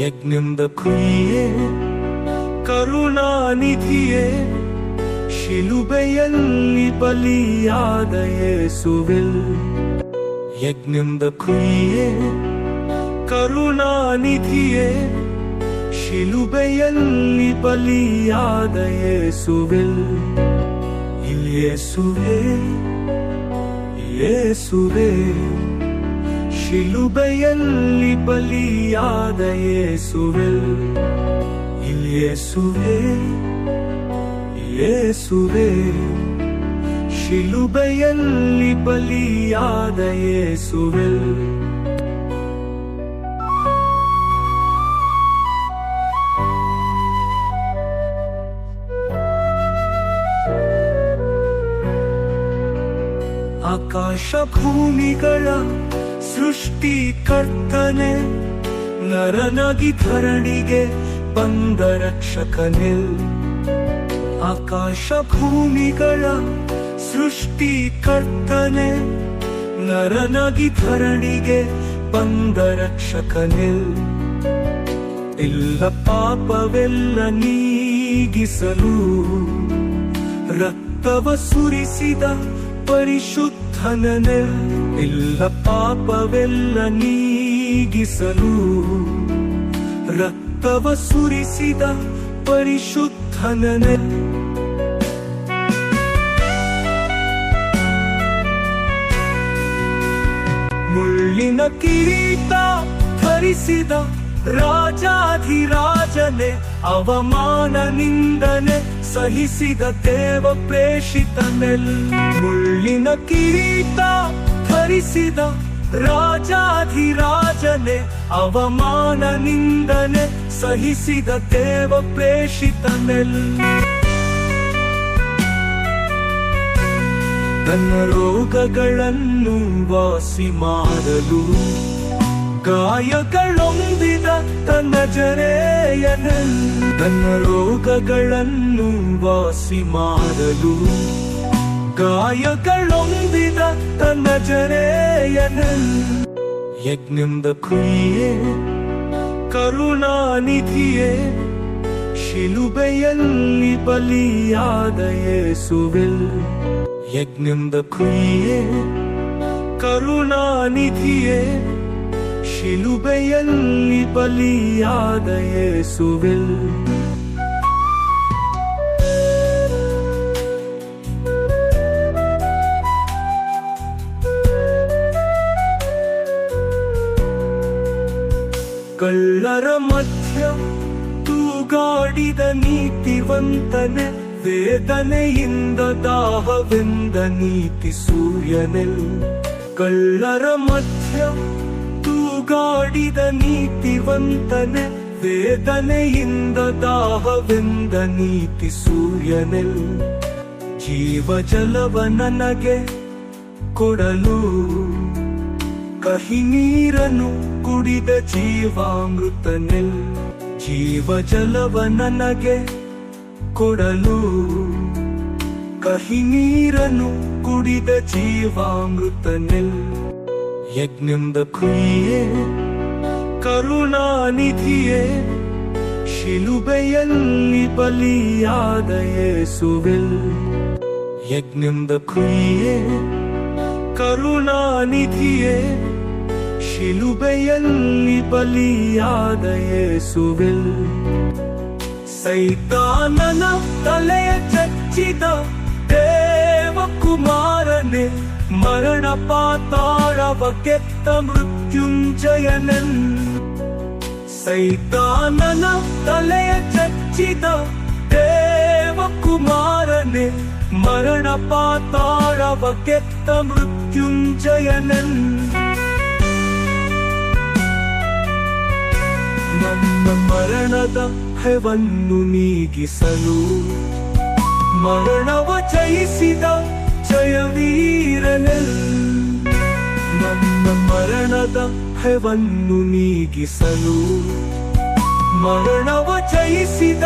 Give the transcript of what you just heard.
യജ്ഞം ദ പ്രിയേ കരുണാനിധിയേ ಶಿಲುಬೆಯಲ್ಲಿ ಬಲಿಯಾದ ಯೇಸುವಿಲ್. ಯಜ್ಞಂದ ಕುಯ್ಯೇ ಕರುಣಾನಿಧಿಯೇ, ಶಿಲುಬೆಯಲ್ಲಿ ಬಲಿಯಾದ ಯೇಸುವಿಲ್. ಯೇಸುವೇ, ಯೇಸುವೆ, ಶಿಲುಬೆಯಲ್ಲಿ ಬಲಿಯಾದ ಯೇಸುವಿಲ್. ಯೇಸುವೇ ಯೇಸುವೇ ಶಿಲುಬೆಯಲ್ಲಿ ಬಲಿಯಾದ ಯೇಸುವೆ ಆಕಾಶ ಭೂಮಿಗಳ ಸೃಷ್ಟಿಕರ್ತನೆ ನರನಗಿ ಧರಣಿಗೆ ಬಂದ ರಕ್ಷಕನೇ. ಆಕಾಶ ಭೂಮಿಗಳ ಸೃಷ್ಟಿಕರ್ತನೆ, ನರನಗಿ ಧರಣಿಗೆ ಬಂದ ರಕ್ಷಕನೇ. ಎಲ್ಲ ಪಾಪವೆಲ್ಲ ನೀಗಿಸಲು ರಕ್ತವ ಸುರಿಸಿದ ಪರಿಶುದ್ಧನನೆ. ಇಲ್ಲ ಪಾಪವೆಲ್ಲ ನೀಗಿಸಲು ರಕ್ತವ ಸುರಿಸಿದ ಪರಿಶುದ್ಧನನೆ. ಮುಳ್ಳಿನ ಕಿರೀಟ ಧರಿಸಿದ ರಾಜಾಧಿರಾಜನೆ ಅವಮಾನ ನಿಂದನೆ ಸಹಿಸಿದ ದೇವ ಪ್ರೇಷಿತನೆಲ್ ಮುಳ್ಳಿನ ಕಿರೀಟ ಧರಿಸಿದ ರಾಜಾಧಿರಾಜನೆ ಅವಮಾನ ನಿಂದನೆ ಸಹಿಸಿದ ದೇವ ಪ್ರೇಷಿತನೆಲ್ ತನ್ನ ರೋಗಗಳನ್ನು ವಾಸಿ ಮಾಡಲು ಗಾಯಗಳೊಂದಿದ ತನ್ನ ಜರೆಯನ. ತನ್ನ ರೋಗಗಳನ್ನು ವಾಸಿ ಮಾಡಲು ಗಾಯಗಳೊಂದಿದ ತನ್ನ ಜರೆಯನ. ಯಜ್ಞಂದ ಕುಯ್ಯೇ ಕರುಣಾನಿಧಿಯೇ, ಶಿಲುಬೆಯಲ್ಲಿ ಬಲಿಯಾದ ಯೇಸುವಿಲ್. ಯಜ್ಞಂದ ಕುಯ್ಯೇ ಕರುಣಾನಿಧಿಯೇ ಶಿಲುಬೆಯಲ್ಲಿ ಬಲಿಯಾದ ಯೇಸುವಿಲ್ ಕಳ್ಳರ ಮಧ್ಯ ತೂಗಾಡಿದ ನೀತಿವಂತನೆ ವೇದನೆಯಿಂದ ದಾಹವೆಂದ ನೀತಿ ಸೂರ್ಯನೆಲ್ ಕಳ್ಳರ ಮಧ್ಯ ತೂಗಾಡಿದ ನೀತಿವಂತನೆ ವೇದನೆಯಿಂದ ದಾಹವೆಂದ ನೀತಿ ಸೂರ್ಯನೆಲ್ ಜೀವ ಜಲವ ನನಗೆ ಕೊಡಲು ಕಹಿ ನೀರನ್ನು ಕುಡಿದ ಜೀವಾಮೃತನೆಲ್ ಜೀವ ಜಲವ ನನಗೆ ಕೊಡಲು. ಕಹಿ ನೀರನ್ನು ಕುಡಿದ ಜೀವಾಮೃತನೆಲ್. ಯಜ್ಞಂದ ಕುಯ್ಯೇ ಕರುಣಾನಿಧಿಯೇ, ಶಿಲುಬೆಯಲ್ಲಿ ಬಲಿಯಾದ ಯೇಸುವಿಲ್. ಯಜ್ಞಂದ ಕುಯ್ಯೇ ಕರುಣಾನಿಧಿಯೇ, ಶಿಲುಬೆಯಲ್ಲಿ ಬಲಿಯಾದ ಯೇಸುವಿಲ್. ಸೈತಾನನ ತಲೆಯ ಚಚ್ಚಿದ ದೇವಕುಮಾರನೆ ಮರಣ ಪಾತಾಳವ ಕೆತ್ತ ಮೃತ್ಯುಂಜಯನನ್ ಸೈತಾನನ ತಲೆಯ ಚಚ್ಚಿದ ದೇವಕುಮಾರನೆ ಮರಣ ಪಾತಾಳವ ಕೆತ್ತ ಮೃತ್ಯುಂಜಯನನ್ ಮರಣದ ಹೆವನ್ನು ನೀಗಿಸಲು ಮರಣವ ಜಯಿಸಿದ ಜಯವೀರನೆಲ್. ನನ್ನ ಮರಣದ ಹೆವನ್ನು ನೀಗಿಸಲು ಮರಣವ ಜಯಿಸಿದ